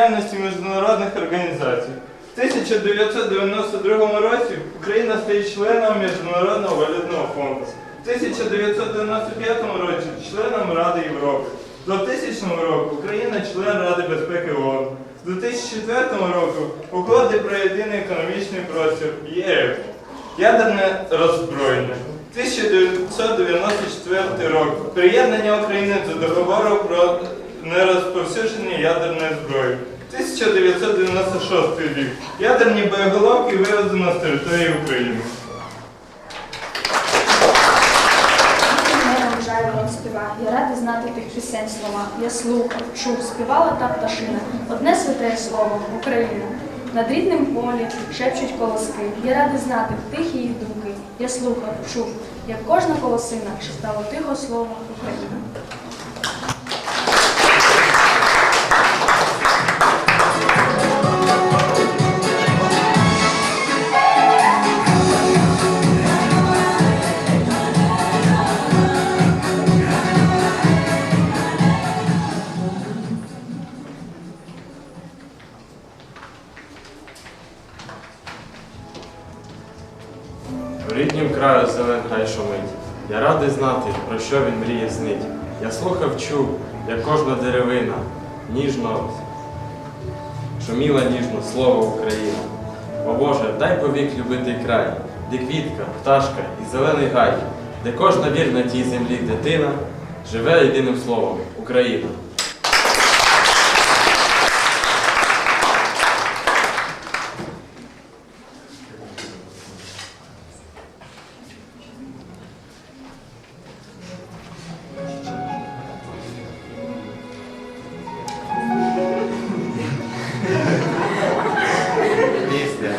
діяльності міжнародних організацій. В 1992 році Україна стає членом Міжнародного валютного фонду. В 1995 році членом Ради Європи. До 2000 року Україна член Ради безпеки ООН. З 2004 року угоди про єдиний економічний простір ЄФ. Ядерне роззброєння. 1994 рок. Приєднання України до договору про нерозповсюдження ядерної зброї. 1996 рік. Ядерні боєголовки вивезено з території України. Не вважаю. Я радий знати тих пісень слова. Я слухав, чув, співала та пташина. Одне святе слово Україна. Над рідним полі шепчуть колоски. Я радий знати тихі їх думки. Я слухав, чув, як кожна колосина шептала тихо слово Україна. Що він мріє знить. Я слухав, чув, як кожна деревина, ніжно шуміла ніжно слово Україна. О Боже, дай повік любити край, де квітка, пташка і зелений гай, де кожна вірна тій землі дитина живе єдиним словом Україна. Пісня.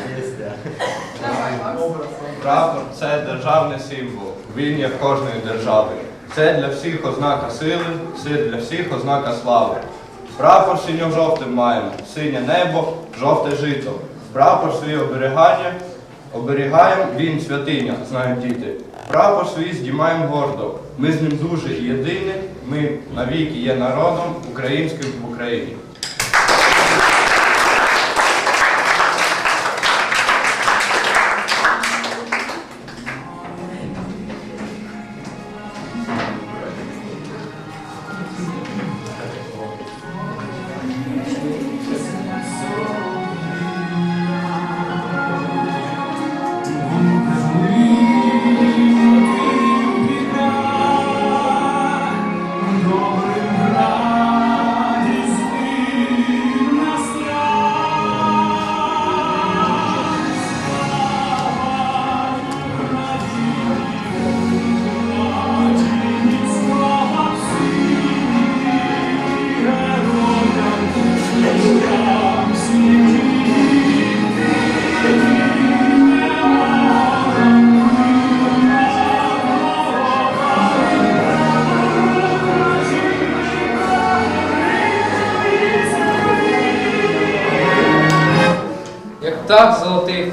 Прапор це державний символ, він є в кожної держави. Це для всіх ознака сили, це для всіх ознака слави. Прапор синьо-жовтим маємо, синє небо, жовте жито. Прапор свій оберігання, оберігаємо, він святиня, знають діти. Прапор свій здіймаємо гордо. Ми з ним дуже єдині, ми навіки є народом українським в Україні.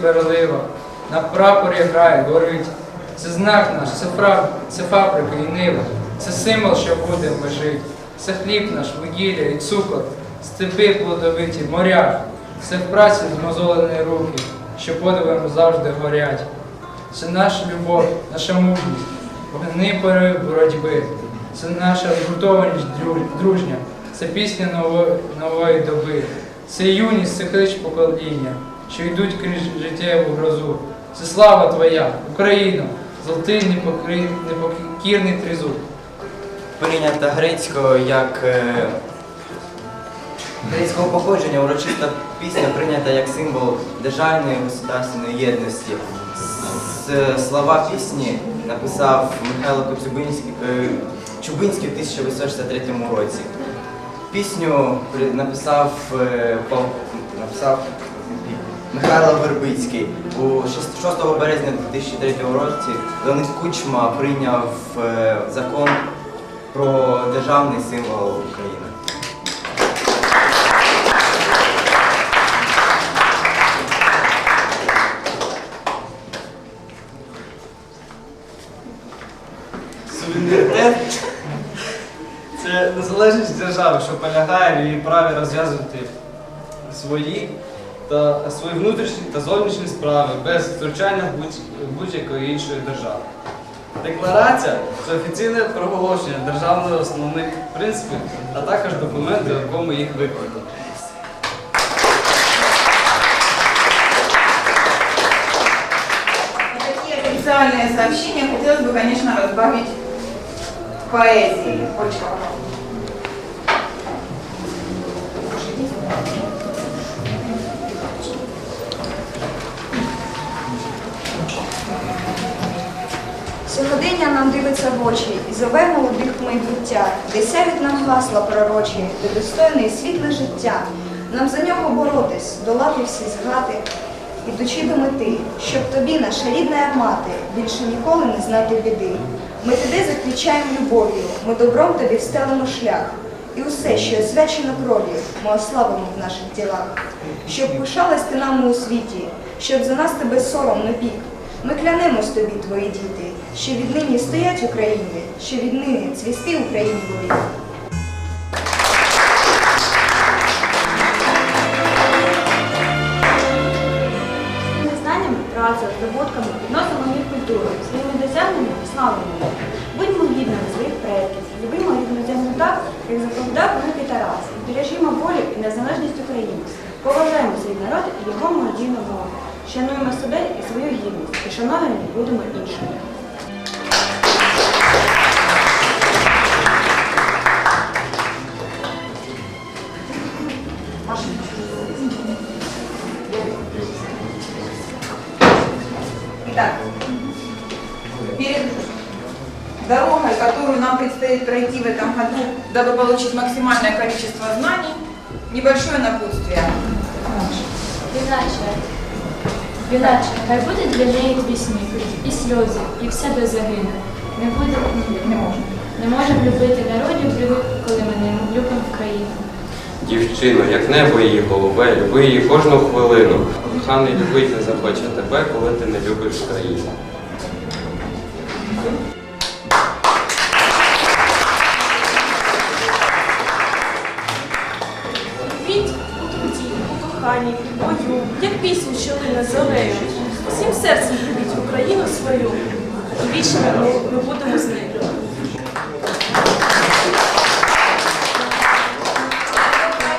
Переливах, на прапорі грає, горить. Це знак наш, це, фра... це фабрика і нива, це символ, що буде жити. Це хліб наш, вугілля і цукор, степи плодовиті, моря. Це в праці змозолені руки, що подивом завжди горять. Це наша любов, наша мужність, вогни пори боротьби. Це наша згуртованість дружня, це пісня нової, нової доби. Це юність, це клич покоління, що йдуть крізь життєву грозу. Це слава Твоя, Україно, золотий непокірний тризуб. прийнята грецького як е, грецького походження, урочиста пісня прийнята як символ державної государственної єдності. Слова пісні написав Михайло Коцюбинський, е, Чубинський в 1863 році. Пісню написав, е, написав Михайло Вербицький. У 6 6 березня 2003 році Леонид Кучма прийняв е, закон про державний символ України. Суверенітет це незалежність держави, що полягає в її праві розв'язувати свої та свої внутрішні та зовнішні справи без втручання будь- будь-якої іншої держави. Декларація це офіційне проголошення державних основних принципів, а також документи, в якому їх викладено. Такие официальные сообщения хотелось бы, конечно, разбавить поэзией. Олечка, Сьогодення нам дивиться в очі і зове молодих майбуття, де сяють нам гасла пророчі, де достойне і світле життя. Нам за нього боротись, долати всі згати, ідучи до мети, щоб тобі, наша рідна армати, більше ніколи не знати біди. Ми тебе заквічаємо любов'ю, ми добром тобі встелимо шлях. І усе, що освячено кров'ю, ми ославимо в наших ділах. Щоб пишалась ти нами у світі, щоб за нас тебе сором не пік. Ми клянемось тобі, твої діти, що віднині стоять України, що віднині цвісти Україні буде. Знаннями, працею, здобутками відносимо їх культуру, своїми досягненнями славимо. Будьмо гідними своїх предків, любимо рідну землю так, як заповідав великий Тарас, і бережімо волю і незалежність України. Поважаємо свій народ і його молодійну мову. Шануємо себе і свою гідність, і шановані будемо іншими. Итак, перед дорогой, которую нам предстоит пройти в этом году, дабы получить максимальное количество знаний, небольшое напутствие. Іначе, Іначе, хай буде для неї пісні, і сльози, і все до загину. Не буде, Не можна. не можемо любити народів привик, коли ми не любимо в країну. Дівчино, як небо її голубе, люби її кожну хвилину. Коханий любить не захоче тебе, коли ти не любиш країну. Коханні, бою, як пісню, що лине зорею. Всім серцем любіть Україну свою, і вічно ми, будемо з нею.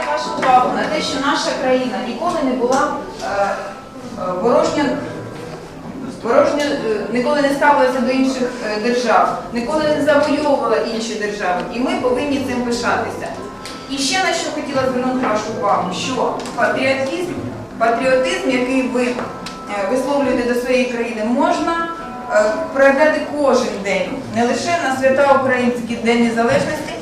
Вашу увагу на те, що наша країна ніколи не була е, е, ворожня, ворожня е, ніколи не ставилася до інших держав, ніколи не завойовувала інші держави. І ми повинні цим пишатися. І ще на що хотіла звернути вашу увагу, що патріотизм, патріотизм, який ви е, висловлюєте до своєї країни, можна е, проявляти кожен день, не лише на свята Український День Незалежності,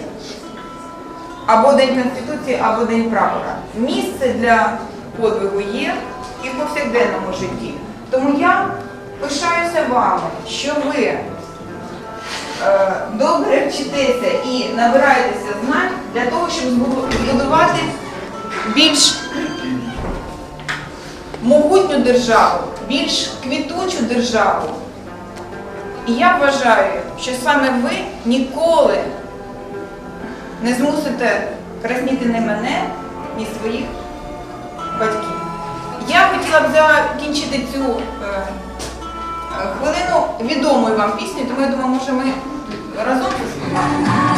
або День Конституції, або День прапора. Місце для подвигу є і в повсякденному житті. Тому я пишаюся вами, що ви добре вчитеся і набираєтеся знань для того, щоб збудувати більш могутню державу, більш квітучу державу. І я вважаю, що саме ви ніколи не змусите красніти не мене, ні своїх батьків. Я хотіла б закінчити цю е, е, хвилину відомої вам пісні, тому я думаю, може ми разом заспіваємо.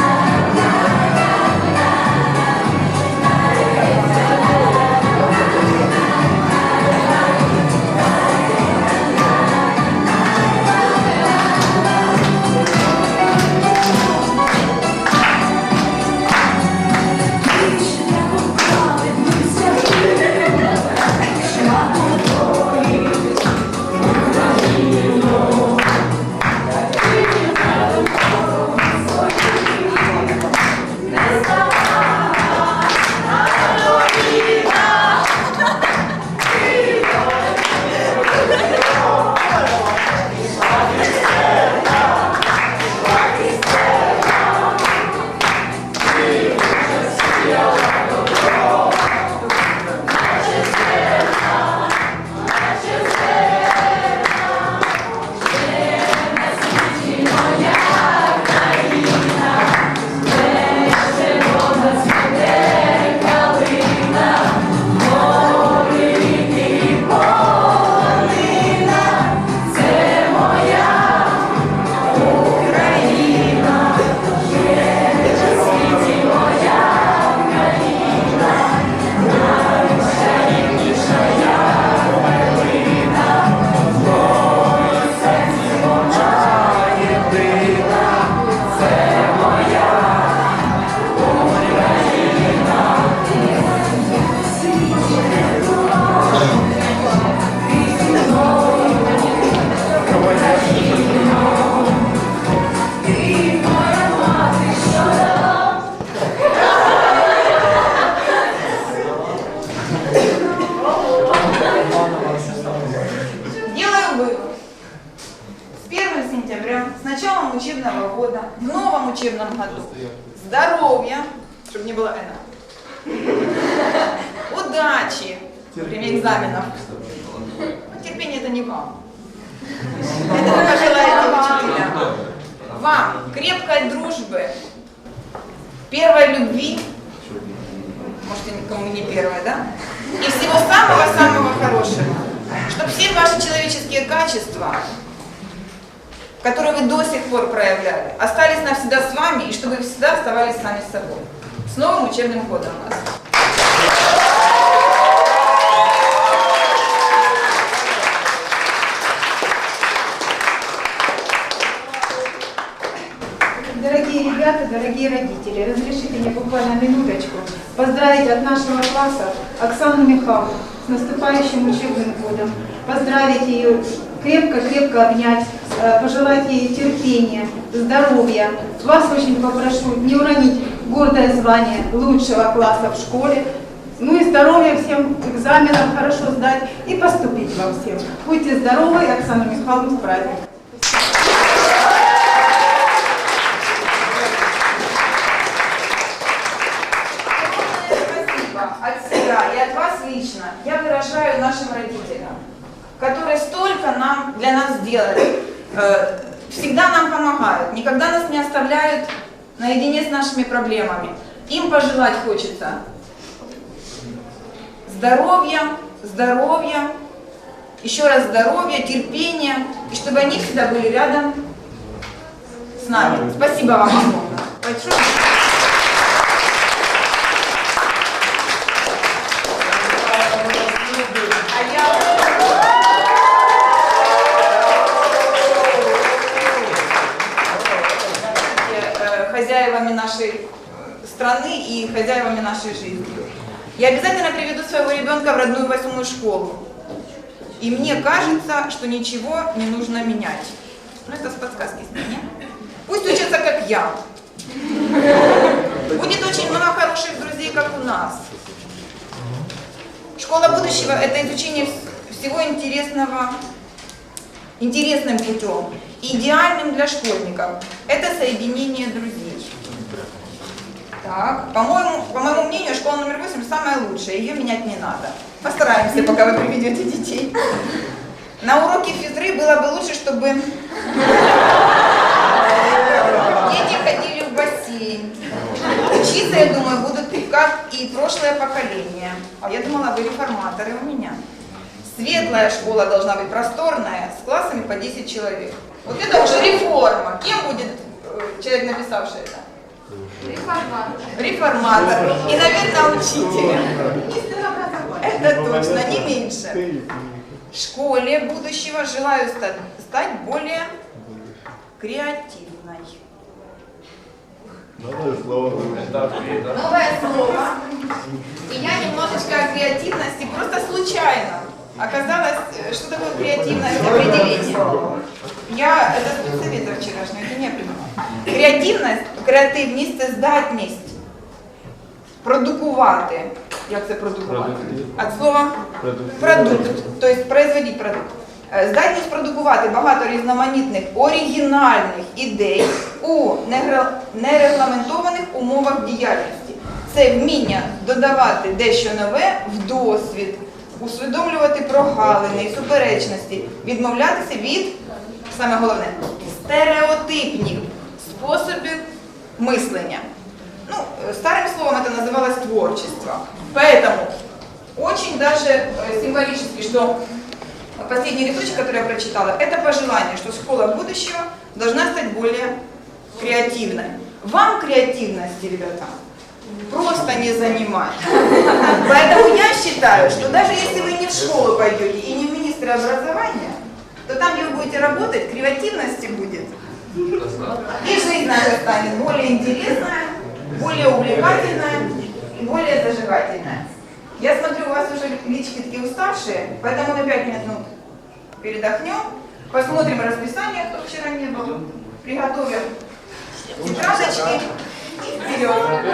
Первой любви, может, никому не первая, да? И всего самого-самого хорошего. Чтобы все ваши человеческие качества, которые вы до сих пор проявляли, остались навсегда с вами, и чтобы вы всегда оставались сами собой. С новым учебным годом вас! Родители, разрешите мне буквально минуточку поздравить от нашего класса Оксану Михайловну с наступающим учебным годом, поздравить ее, крепко-крепко обнять, э, пожелать ей терпения, здоровья. Вас очень попрошу не уронить гордое звание лучшего класса в школе, ну и здоровья всем, экзаменов хорошо сдать и поступить вам всем. Будьте здоровы, Оксана Михайловна, с праздником. От себя и от вас лично я выражаю нашим родителям, которые столько нам, для нас сделали, э, всегда нам помогают, никогда нас не оставляют наедине с нашими проблемами. Им пожелать хочется здоровья, здоровья, еще раз здоровья, терпения, и чтобы они всегда были рядом с нами. Спасибо вам огромное. Большое. Страны и хозяевами нашей жизни. Я обязательно приведу своего ребенка в родную восьмую школу. И мне кажется, что ничего не нужно менять. Ну, это с подсказки с меня. Пусть учатся, как я. Будет очень много хороших друзей, как у нас. Школа будущего – это изучение вс- всего интересного, интересным путем. Идеальным для школьников – это соединение друзей. Так, по-моему, по моему мнению, школа номер 8 самая лучшая, ее менять не надо. Постараемся, пока вы приведете детей. На уроке физры было бы лучше, чтобы дети ходили в бассейн. Учиться, я думаю, будут как и прошлое поколение. А я думала, вы реформаторы у меня. Светлая школа должна быть просторная, с классами по 10 человек. Вот это уже реформа. Кем будет э, человек, написавший это? Реформатор. И, наверное, учитель. Это точно, не меньше. Школе будущего желаю ста- стать более креативной. Новое слово. И я немножечко о креативности просто случайно. Оказалось, э, что такое креативность определение. Я это з совета вчорашнього, это не придумала. Креативність, креативність це здатність продукувати. Як це продукувати? Від слова продукт, тобто производити продукт. Е, Здатність продукувати багато різноманітних оригінальних ідей у негра- нерегламентованих умовах діяльності. Це вміння додавати дещо нове в досвід, усвідомлювати прогалини і суперечності, відмовлятися від, саме головне, стереотипних способів мислення. Ну, э, старым словом это называлось творчество. Поэтому очень даже э, символически, что последний рядочек, который я прочитала, это пожелание, что школа будущего должна стать более креативной. Вам креативности, ребята, просто не занимать. Поэтому я считаю, что даже если вы не в школу пойдете и не в министра образования, то там, где вы будете работать, креативности будет. И жизнь наша станет более интересная, более увлекательная и более зажигательная. Я смотрю, у вас уже лички такие уставшие, поэтому на 5 минут передохнем, посмотрим расписание, кто вчера не был, приготовим тетрадочки вперед.